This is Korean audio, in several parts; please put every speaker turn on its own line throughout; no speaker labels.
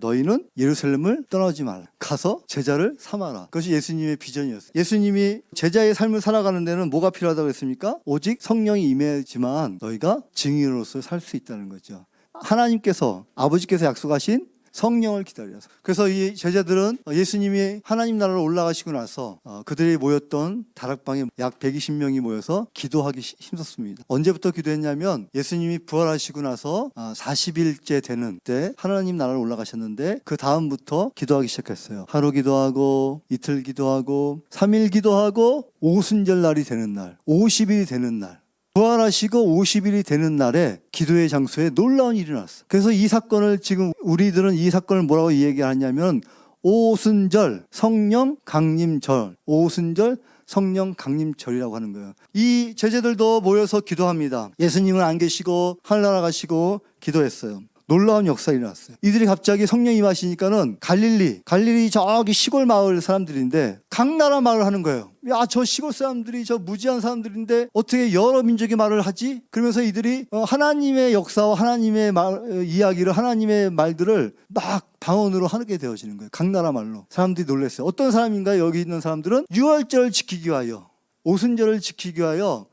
너희는 예루살렘을 떠나지 말라. 가서 제자를 삼아라. 그것이 예수님의 비전이었어요. 예수님이 제자의 삶을 살아가는 데는 뭐가 필요하다고 했습니까? 오직 성령이 임해지만 너희가 증인으로서 살 수 있다는 거죠. 하나님께서 아버지께서 약속하신 성령을 기다려서 그래서 이 제자들은 예수님이 하나님 나라로 올라가시고 나서 어, 그들이 모였던 다락방에 약 120명이 모여서 기도하기 시- 힘썼습니다. 언제부터 기도했냐면 예수님이 부활하시고 나서 40일째 되는 때 하나님 나라로 올라가셨는데 그 다음부터 기도하기 시작했어요. 하루 기도하고 이틀 기도하고 3일 기도하고 오순절 날이 되는 날, 50일이 되는 날 부활하시고 50일이 되는 날에 기도의 장소에 놀라운 일이 났어. 그래서 이 사건을 지금 우리들은 이 사건을 뭐라고 얘기하냐면 오순절 성령 강림절, 오순절 성령 강림절이라고 하는 거예요. 이 제자들도 모여서 기도합니다. 예수님은 안 계시고 하늘나라 가시고 기도했어요. 놀라운 역사가 일어났어요. 이들이 갑자기 성령 임하시니까는 갈릴리, 갈릴리 저기 시골 마을 사람들인데 각 나라 말을 하는 거예요. 야, 저 시골 사람들이 저 무지한 사람들인데 어떻게 여러 민족의 말을 하지? 그러면서 이들이 어, 하나님의 역사와 하나님의 말, 어, 이야기를 하나님의 말들을 막 방언으로 하게 되어지는 거예요. 각 나라 말로. 사람들이 놀랐어요. 어떤 사람인가 여기 있는 사람들은 유월절을 지키기 위하여 오순절을 지키기 위하여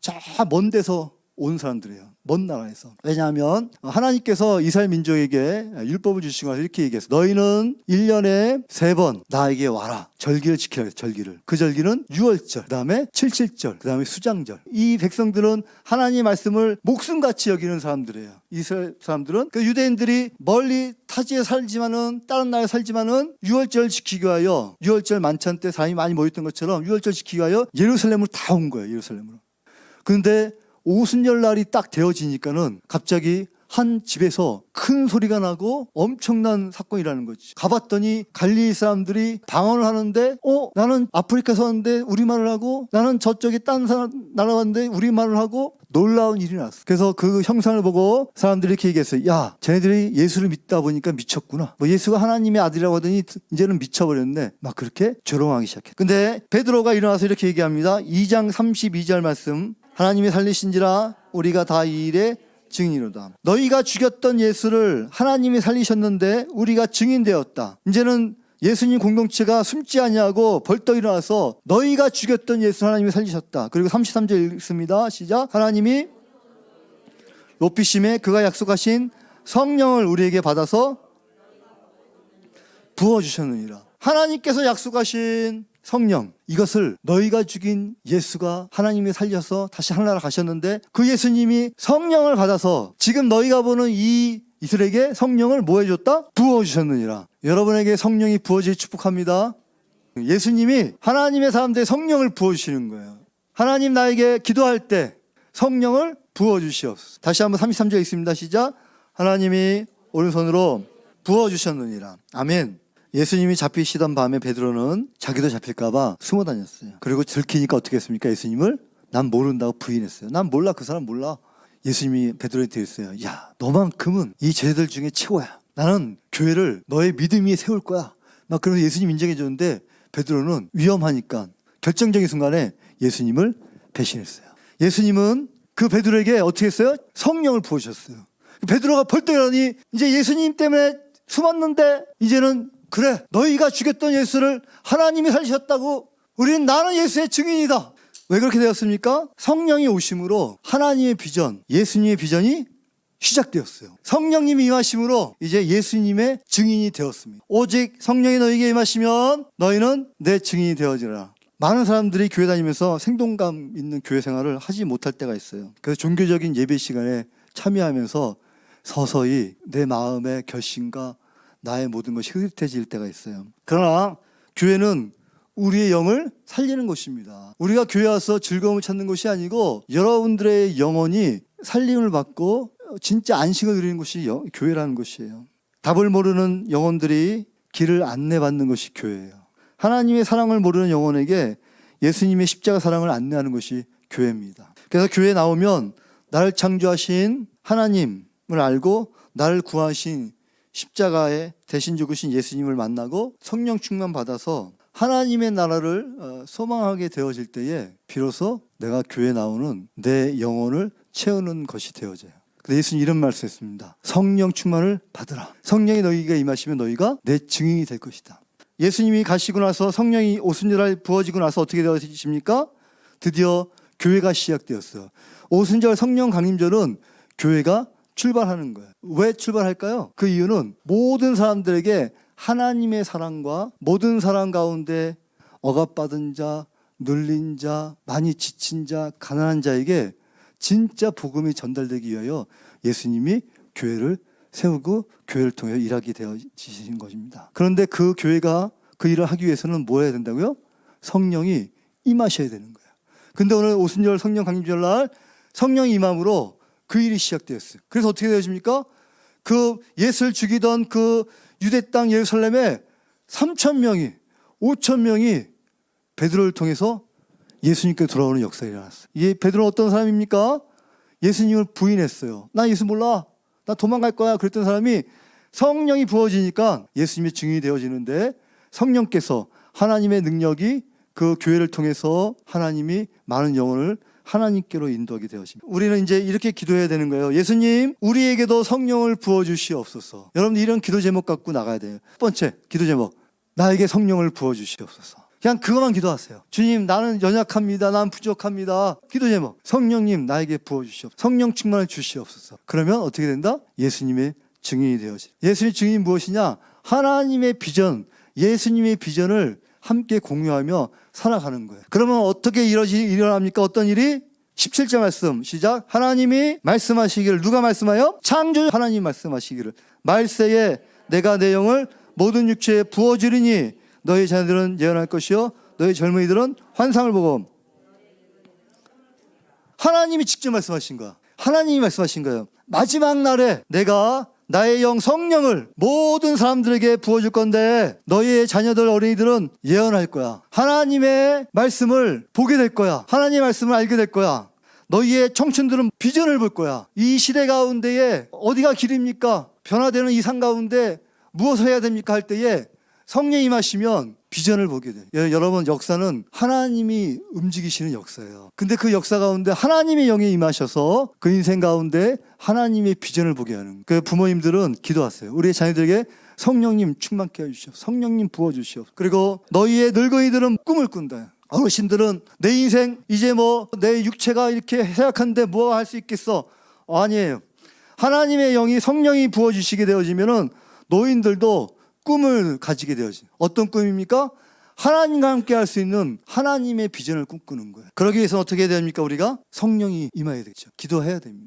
저 먼 데서 온 사람들이에요. 먼 나라에서. 왜냐하면 하나님께서 이스라엘 민족에게 율법을 주시고 나서 이렇게 얘기했어요. 너희는 1년에 세 번 나에게 와라. 절기를 지키라. 절기를. 그 절기는 6월절, 그 다음에 77절, 그 다음에 수장절. 이 백성들은 하나님의 말씀을 목숨같이 여기는 사람들이에요. 이스라엘 사람들은 그 유대인들이 멀리 타지에 살지만은 다른 나라에 살지만은 6월절 지키기 위하여 6월절 만찬 때 사람이 많이 모였던 것처럼 6월절 지키기 위하여 예루살렘으로 다 온 거예요. 예루살렘으로. 근데 오순절 날이 딱 되어지니까는 갑자기 한 집에서 큰 소리가 나고 엄청난 사건이라는 거지. 가봤더니 갈릴리 사람들이 방언을 하는데, 어, 나는 아프리카 사는데 우리말을 하고, 나는 저쪽에 딴 사람 나라 왔는데 우리말을 하고, 놀라운 일이 났어. 그래서 그 형상을 보고 사람들이 이렇게 얘기했어요. 야, 쟤네들이 예수를 믿다 보니까 미쳤구나. 뭐 예수가 하나님의 아들이라고 하더니 이제는 미쳐버렸네. 막 그렇게 조롱하기 시작해. 근데 베드로가 일어나서 이렇게 얘기합니다. 2장 32절 말씀. 하나님이 살리신지라 우리가 다 이 일에 증인이로다. 너희가 죽였던 예수를 하나님이 살리셨는데 우리가 증인되었다. 이제는 예수님 공동체가 숨지 아니하고 벌떡 일어나서 너희가 죽였던 예수 하나님이 살리셨다. 그리고 33절 읽습니다. 시작. 하나님이 높이심에 그가 약속하신 성령을 우리에게 받아서 부어 주셨느니라. 하나님께서 약속하신 성령 이것을 너희가 죽인 예수가 하나님이 살려서 다시 하늘나라 가셨는데 그 예수님이 성령을 받아서 지금 너희가 보는 이 이들에게 성령을 뭐 해줬다? 부어주셨느니라. 여러분에게 성령이 부어질 축복합니다. 예수님이 하나님의 사람들의 성령을 부어주시는 거예요. 하나님 나에게 기도할 때 성령을 부어주시옵소서. 다시 한번 33절 있습니다. 시작. 하나님이 오른손으로 부어주셨느니라. 아멘 예수님이 잡히시던 밤에 베드로는 자기도 잡힐까봐 숨어 다녔어요. 그리고 들키니까 어떻게 했습니까? 예수님을 난 모른다고 부인했어요. 난 몰라 그 사람 몰라. 예수님이 베드로한테 했어요. 야 너만큼은 이 제자들 중에 최고야. 나는 교회를 너의 믿음 위에 세울 거야. 막 그러면서 예수님 인정해 줬는데 베드로는 위험하니까 결정적인 순간에 예수님을 배신했어요. 예수님은 그 베드로에게 어떻게 했어요? 성령을 부으셨어요. 베드로가 벌떡 일어나니 이제 예수님 때문에 숨었는데 이제는 그래 너희가 죽였던 예수를 하나님이 살리셨다고 우리는 나는 예수의 증인이다. 왜 그렇게 되었습니까? 성령이 오심으로 하나님의 비전 예수님의 비전이 시작되었어요. 성령님이 임하심으로 이제 예수님의 증인이 되었습니다. 오직 성령이 너희에게 임하시면 너희는 내 증인이 되어지라. 많은 사람들이 교회 다니면서 생동감 있는 교회 생활을 하지 못할 때가 있어요. 그래서 종교적인 예배 시간에 참여하면서 서서히 내 마음의 결심과 나의 모든 것이 흐릿해질 때가 있어요. 그러나 교회는 우리의 영을 살리는 곳입니다. 우리가 교회 와서 즐거움을 찾는 것이 아니고 여러분들의 영혼이 살림을 받고 진짜 안식을 누리는 곳이 여- 교회라는 것이에요. 답을 모르는 영혼들이 길을 안내받는 것이 교회예요. 하나님의 사랑을 모르는 영혼에게 예수님의 십자가 사랑을 안내하는 것이 교회입니다. 그래서 교회에 나오면 나를 창조하신 하나님을 알고 나를 구하신 십자가에 대신 죽으신 예수님을 만나고 성령 충만 받아서 하나님의 나라를 어, 소망하게 되어질 때에 비로소 내가 교회 나오는 내 영혼을 채우는 것이 되어져요. 근데 예수님 이런 말씀했습니다. 성령 충만을 받으라. 성령이 너희가 임하시면 너희가 내 증인이 될 것이다. 예수님이 가시고 나서 성령이 오순절에 부어지고 나서 어떻게 되어지십니까? 드디어 교회가 시작되었어요. 오순절 성령 강림절은 교회가 출발하는 거예요. 왜 출발할까요? 그 이유는 모든 사람들에게 하나님의 사랑과 모든 사람 가운데 억압받은 자, 눌린 자, 많이 지친 자, 가난한 자에게 진짜 복음이 전달되기 위하여 예수님이 교회를 세우고 교회를 통해 일하게 되어지신 것입니다. 그런데 그 교회가 그 일을 하기 위해서는 뭐 해야 된다고요? 성령이 임하셔야 되는 거예요. 근데 오늘 오순절 성령 강림절 날 성령이 임함으로 그 일이 시작되었어요. 그래서 어떻게 되어집니까? 그 예수를 죽이던 그 유대 땅 예루살렘에 3천 명이 5천 명이 베드로를 통해서 예수님께 돌아오는 역사가 일어났어요. 이 베드로는 어떤 사람입니까? 예수님을 부인했어요. 나 예수 몰라. 나 도망갈 거야. 그랬던 사람이 성령이 부어지니까 예수님의 증인이 되어지는데 성령께서 하나님의 능력이 그 교회를 통해서 하나님이 많은 영혼을 하나님께로 인도하게 되어집니다. 우리는 이제 이렇게 기도해야 되는 거예요. 예수님, 우리에게도 성령을 부어 주시옵소서. 여러분 이런 기도 제목 갖고 나가야 돼요. 첫 번째 기도 제목. 나에게 성령을 부어 주시옵소서. 그냥 그것만 기도하세요. 주님, 나는 연약합니다. 난 부족합니다. 기도 제목. 성령님, 나에게 부어 주시옵소서. 성령 충만을 주시옵소서. 그러면 어떻게 된다? 예수님의 증인이 되어지. 예수님의 증인이 무엇이냐? 하나님의 비전, 예수님의 비전을 함께 공유하며 살아가는 거예요. 그러면 어떻게 이러지, 일어납니까? 어떤 일이? 17절 말씀 시작. 하나님이 말씀하시기를 누가 말씀하여? 창조 하나님 말씀하시기를 말세에 내가 내 영을 모든 육체에 부어주리니 너희 자녀들은 예언할 것이요 너희 젊은이들은 환상을 보고 하나님이 직접 말씀하신 거야. 하나님이 말씀하신 거예요. 마지막 날에 내가 나의 영 성령을 모든 사람들에게 부어줄 건데 너희의 자녀들 어린이들은 예언할 거야. 하나님의 말씀을 보게 될 거야. 하나님의 말씀을 알게 될 거야. 너희의 청춘들은 비전을 볼 거야. 이 시대 가운데에 어디가 길입니까? 변화되는 이상 가운데 무엇을 해야 됩니까? 할 때에 성령이 임하시면 비전을 보게 돼요. 예, 여러분 역사는 하나님이 움직이시는 역사예요. 근데 그 역사 가운데 하나님의 영이 임하셔서 그 인생 가운데 하나님의 비전을 보게 하는 그 부모님들은 기도하세요. 우리의 자녀들에게 성령님 충만케 해주시오. 성령님 부어주시오. 그리고 너희의 늙은이들은 꿈을 꾼다. 어르신들은 내 인생 이제 뭐 내 육체가 이렇게 해약한데 뭐 할 수 있겠어? 아니에요. 하나님의 영이 성령이 부어주시게 되어지면은 노인들도 꿈을 가지게 되어지. 어떤 꿈입니까? 하나님과 함께 할 수 있는 하나님의 비전을 꿈꾸는 거예요. 그러기 위해서 어떻게 해야 됩니까? 우리가 성령이 임해야 되죠. 기도해야 됩니다.